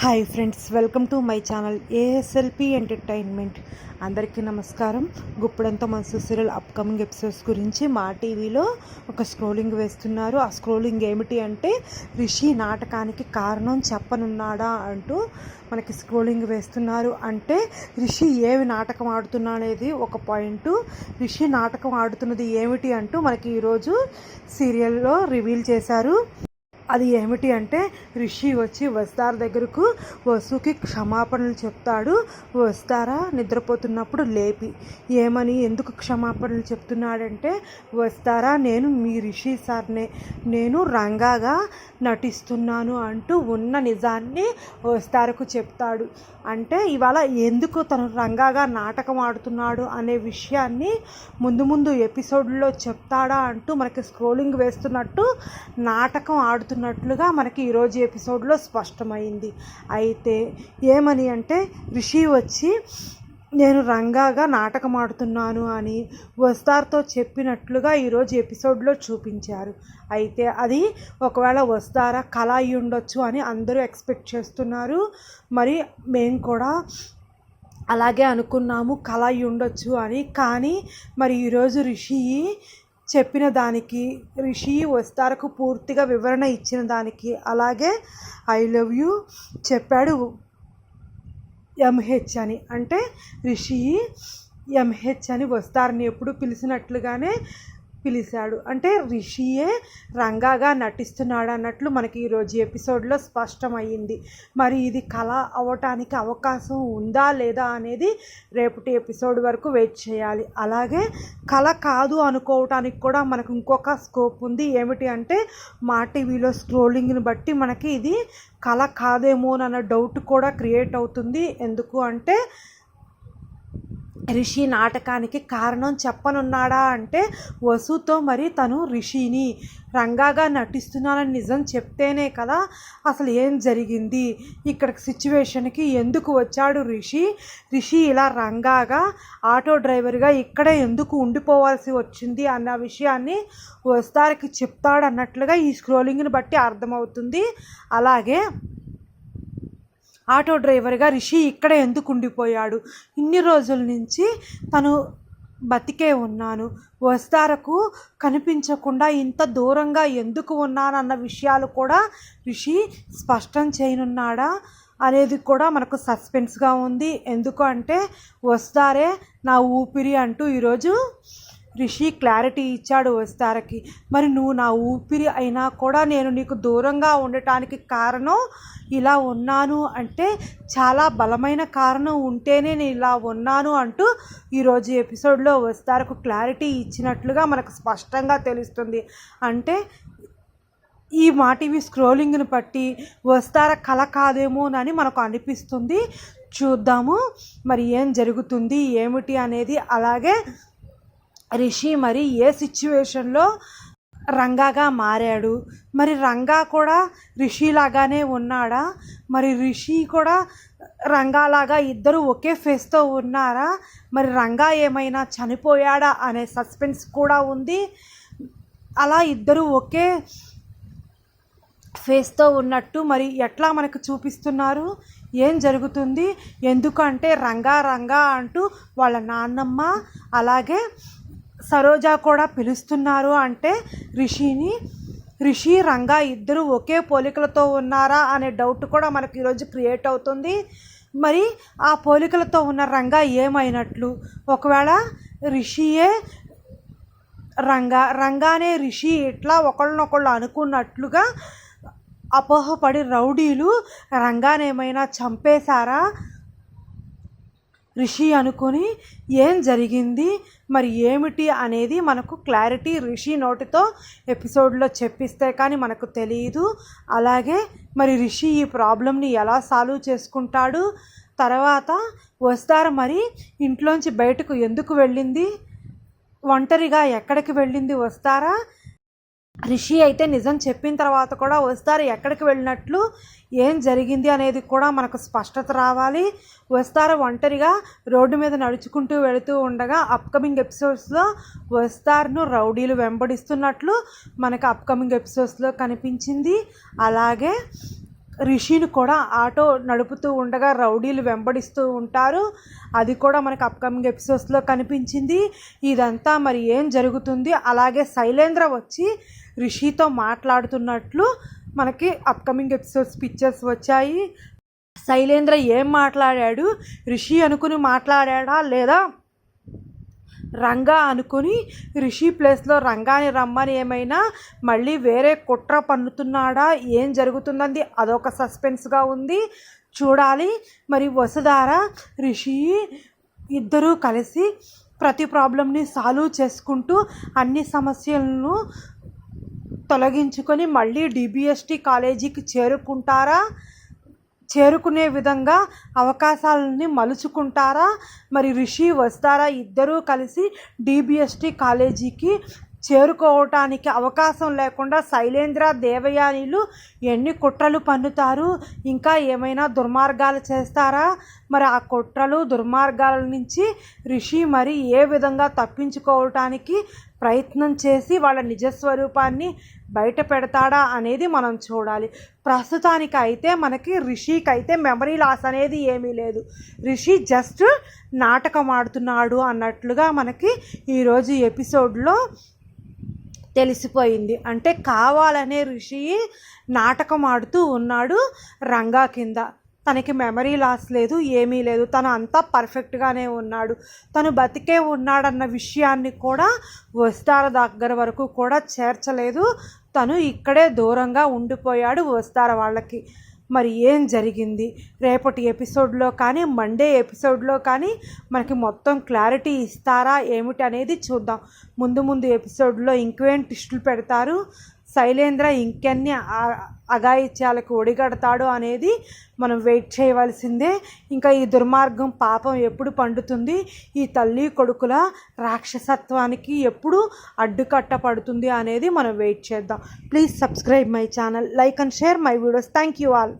Hi friends welcome to my channel ASLP entertainment అందరికీ నమస్కారం. గుప్పుడంత మనసు సీరియల్ అప్కమింగ్ ఎపిసోడ్స్ గురించి మా టీవీలో ఒక స్క్రోలింగ్ వేస్తున్నారు. ఆ స్క్రోలింగ్ ఏమిటి అంటే రిషి నాటకానికి కారణం చెప్పనున్నాడా అంటూ మనకి స్క్రోలింగ్ వేస్తున్నారు. అంటే రిషి ఏమి నాటకం ఆడుతున్నా అనేది ఒక పాయింట్ రిషి నాటకం ఆడుతున్నది ఏమిటి అంటూ మనకి ఈరోజు సీరియల్లో రివీల్ చేశారు. అది ఏమిటి అంటే రిషి వచ్చి వస్తార్ దగ్గరకు వసుకి క్షమాపణలు చెప్తాడు. వస్తారా? నిద్రపోతున్నప్పుడు లేపి. ఏమని? ఎందుకు క్షమాపణలు చెప్తున్నాడంటే వస్తారా? నేను మీ రిషి సార్నే. నేను రంగాగా నటిస్తున్నాను అంటూ ఉన్న నిజాన్ని వస్తారకు చెప్తాడు. అంటే ఇవాళ ఎందుకు తను రంగాగా నాటకం ఆడుతున్నాడు అనే విషయాన్ని ముందు ముందు ఎపిసోడ్లో చెప్తాడా అంటూ మనకి స్క్రోలింగ్ వేస్తున్నట్టు నాటకం చేస్తున్నట్లుగా మనకి ఈరోజు ఎపిసోడ్లో స్పష్టమైంది. అయితే ఏమని అంటే రిషి వచ్చి నేను రంగాగా నాటకం ఆడుతున్నాను అని వస్తార్తో చెప్పినట్లుగా ఈరోజు ఎపిసోడ్లో చూపించారు. అయితే అది ఒకవేళ వస్తారా కళ అయి ఉండొచ్చు అని అందరూ ఎక్స్పెక్ట్ చేస్తున్నారు. మరి మేము కూడా అలాగే అనుకున్నాము కళ అయి ఉండొచ్చు అని. కానీ మరి ఈరోజు రిషి చెప్పిన దానికి రిషి వస్తారకు పూర్తిగా వివరణ ఇచ్చిన దానికి అలాగే ఐ లవ్ యూ చెప్పాడు ఎంహెచ్ అని. అంటే రిషి ఎంహెచ్ అని వస్తారని ఎప్పుడు పిలిచినట్లుగానే పిలిచాడు. అంటే రిషియే రంగాగా నటిస్తున్నాడు అన్నట్లు మనకి ఈరోజు ఎపిసోడ్లో స్పష్టమయ్యింది. మరి ఇది కళ అవ్వటానికి అవకాశం ఉందా లేదా అనేది రేపటి ఎపిసోడ్ వరకు వెయిట్ చేయాలి. అలాగే కళ కాదు అనుకోవటానికి కూడా మనకు ఇంకొక స్కోప్ ఉంది. ఏమిటి అంటే మా టీవీలో స్క్రోలింగ్ని బట్టి మనకి ఇది కళ కాదేమో అన్న డౌట్ కూడా క్రియేట్ అవుతుంది. ఎందుకు అంటే రిషి నాటకానికి కారణం చెప్పనున్నాడా అంటే వసుతో మరి తను రిషిని రంగాగా నటిస్తున్నానని నిజం చెప్తేనే కదా అసలు ఏం జరిగింది? ఇక్కడ సిచ్యువేషన్కి ఎందుకు వచ్చాడు రిషి? రిషి ఇలా రంగాగా ఆటో డ్రైవర్గా ఇక్కడ ఎందుకు ఉండిపోవాల్సి వచ్చింది అన్న విషయాన్ని వస్తారికి చెప్తాడు అన్నట్లుగా ఈ స్క్రోలింగ్ని బట్టి అర్థమవుతుంది. అలాగే ఆటో డ్రైవర్గా రిషి ఇక్కడ ఎందుకు ఉండిపోయాడు? ఇన్ని రోజుల నుంచి తను బతికే ఉన్నాను. వస్తారకు కనిపించకుండా ఇంత దూరంగా ఎందుకు ఉన్నానన్న విషయాలు కూడా రిషి స్పష్టం చేయనున్నాడా? అనేది కూడా మనకు సస్పెన్స్గా ఉంది. ఎందుకు అంటే వస్తారే నా ఊపిరి అంటూ ఈరోజు రిషి క్లారిటీ ఇచ్చాడు వస్తారకి. మరి నువ్వు నా ఊపిరి అయినా కూడా నేను నీకు దూరంగా ఉండటానికి కారణం ఇలా ఉన్నాను అంటే చాలా బలమైన కారణం ఉంటేనే నేను ఇలా ఉన్నాను అంటూ ఈరోజు ఎపిసోడ్లో వస్తారకు క్లారిటీ ఇచ్చినట్లుగా మనకు స్పష్టంగా తెలుస్తుంది. అంటే ఈ మా టీవీ స్క్రోలింగ్ని బట్టి వస్తార కళ కాదేమోనని మనకు అనిపిస్తుంది. చూద్దాము. మరి ఏం జరుగుతుంది? ఏమిటి అనేది అలాగే రిషి మరి ఏ సిచ్యువేషన్లో రంగాగా మారాడు? మరి రంగా కూడా రిషిలాగానే ఉన్నాడా? మరి రిషి కూడా రంగాలాగా ఇద్దరు ఒకే ఫేస్తో ఉన్నారా? మరి రంగా ఏమైనా చనిపోయాడా అనే సస్పెన్స్ కూడా ఉంది. అలా ఇద్దరు ఒకే ఫేస్తో ఉన్నట్టు మరి ఎట్లా మనకు చూపిస్తున్నారు? ఏం జరుగుతుంది? ఎందుకంటే రంగా రంగా అంటూ వాళ్ళ నాన్నమ్మ అలాగే సరోజా కూడా పిలుస్తున్నారు అంటే రిషిని రిషి రంగా ఇద్దరు ఒకే పోలికలతో ఉన్నారా అనే డౌట్ కూడా మనకు ఈరోజు క్రియేట్ అవుతుంది. మరి ఆ పోలికలతో ఉన్న రంగా ఏమైనట్లు? ఒకవేళ రిషియే రంగా రంగానే రిషి ఇట్లా ఒకళ్ళనొకళ్ళు అనుకున్నట్లుగా అపోహపడి రౌడీలు రంగానేమైనా చంపేశారా? రిషి అనుకొని ఏం జరిగింది? మరి ఏమిటి అనేది మనకు క్లారిటీ రిషి నోటితో ఎపిసోడ్లో చెప్పిస్తే కానీ మనకు తెలియదు అలాగే మరి రిషి ఈ ప్రాబ్లమ్ని ఎలా సాల్వ్ చేసుకుంటాడు? తర్వాత వస్తారు మరి ఇంట్లోంచి బయటకు ఎందుకు వెళ్ళింది? ఒంటరిగా ఎక్కడికి వెళ్ళింది? వస్తారా? రిషి అయితే నిజం చెప్పిన తర్వాత కూడా వస్తారు ఎక్కడికి వెళ్ళినట్లు ఏం జరిగింది అనేది కూడా మనకు స్పష్టత రావాలి. వస్తారు ఒంటరిగా రోడ్డు మీద నడుచుకుంటూ వెళుతూ ఉండగా అప్కమింగ్ ఎపిసోడ్స్లో వస్తారును రౌడీలు వెంబడిస్తున్నట్లు మనకు అప్కమింగ్ ఎపిసోడ్స్లో కనిపించింది. అలాగే రిషిని కూడా ఆటో నడుపుతూ ఉండగా రౌడీలు వెంబడిస్తూ ఉంటారు. అది కూడా మనకి అప్కమింగ్ ఎపిసోడ్స్లో కనిపించింది. ఇదంతా మరి ఏం జరుగుతుంది? అలాగే శైలేంద్ర వచ్చి రిషితో మాట్లాడుతున్నట్లు మనకి అప్కమింగ్ ఎపిసోడ్స్ పిక్చర్స్ వచ్చాయి. శైలేంద్ర ఏం మాట్లాడాడు? రిషి అనుకుని మాట్లాడా లేదా? రంగా అనుకుని రిషి ప్లేస్లో రంగాని రమ్మని ఏమైనా మళ్ళీ వేరే కుట్ర పన్నుతున్నాడా? ఏం జరుగుతుందంది? అదొక సస్పెన్స్గా ఉంది. చూడాలి. మరి వసుధార రిషి ఇద్దరూ కలిసి ప్రతి ప్రాబ్లమ్ని సాల్వ్ చేసుకుంటూ అన్ని సమస్యలను తొలగించుకొని మళ్ళీ డిబిఎస్టి కాలేజీకి చేరుకుంటారా? చేరుకునే విధంగా అవకాశాలని మలుచుకుంటారా? మరి రిషి వస్తారా? ఇద్దరూ కలిసి డిబిఎస్టి కాలేజీకి చేరుకోవటానికి అవకాశం లేకుండా శైలేంద్ర దేవయానిలు ఎన్ని కుట్రలు పన్నుతారు? ఇంకా ఏమైనా దుర్మార్గాలు చేస్తారా? మరి ఆ కుట్రలు దుర్మార్గాల నుంచి రిషి మరి ఏ విధంగా తప్పించుకోవటానికి ప్రయత్నం చేసి వాళ్ళ నిజస్వరూపాన్ని బయట పెడతాడా అనేది మనం చూడాలి. ప్రస్తుతానికి అయితే మనకి రిషికి అయితే మెమరీ లాస్ అనేది ఏమీ లేదు. రిషి జస్ట్ నాటకం ఆడుతున్నాడు అన్నట్లుగా మనకి ఈరోజు ఎపిసోడ్లో తెలిసిపోయింది. అంటే కావాలనే రిషి నాటకం ఆడుతూ ఉన్నాడు రంగా కింద. తనకి మెమరీ లాస్ లేదు ఏమీ లేదు. తను అంతా పర్ఫెక్ట్గానే ఉన్నాడు. తను బతికే ఉన్నాడన్న విషయాన్ని కూడా వస్తార దగ్గర వరకు కూడా చేర్చలేదు. తను ఇక్కడే దూరంగా ఉండిపోయాడు వస్తార వాళ్ళకి. మరి ఏం జరిగింది? రేపటి ఎపిసోడ్లో కానీ మండే ఎపిసోడ్లో కానీ మనకి మొత్తం క్లారిటీ ఇస్తారా? ఏమిటి అనేది చూద్దాం. ముందు ముందు ఎపిసోడ్లో ఇంకేం టిస్టులు పెడతారు? శైలేంద్ర ఇంకెన్ని అగాయిత్యాలకు ఒడిగడతాడు అనేది మనం వెయిట్ చేయవలసిందే. ఇంకా ఈ దుర్మార్గం పాపం ఎప్పుడు పండుతుంది? ఈ తల్లి కొడుకుల రాక్షసత్వానికి ఎప్పుడు అడ్డుకట్ట పడుతుంది అనేది మనం వెయిట్ చేద్దాం. Please subscribe my channel like and share my videos. Thank you all.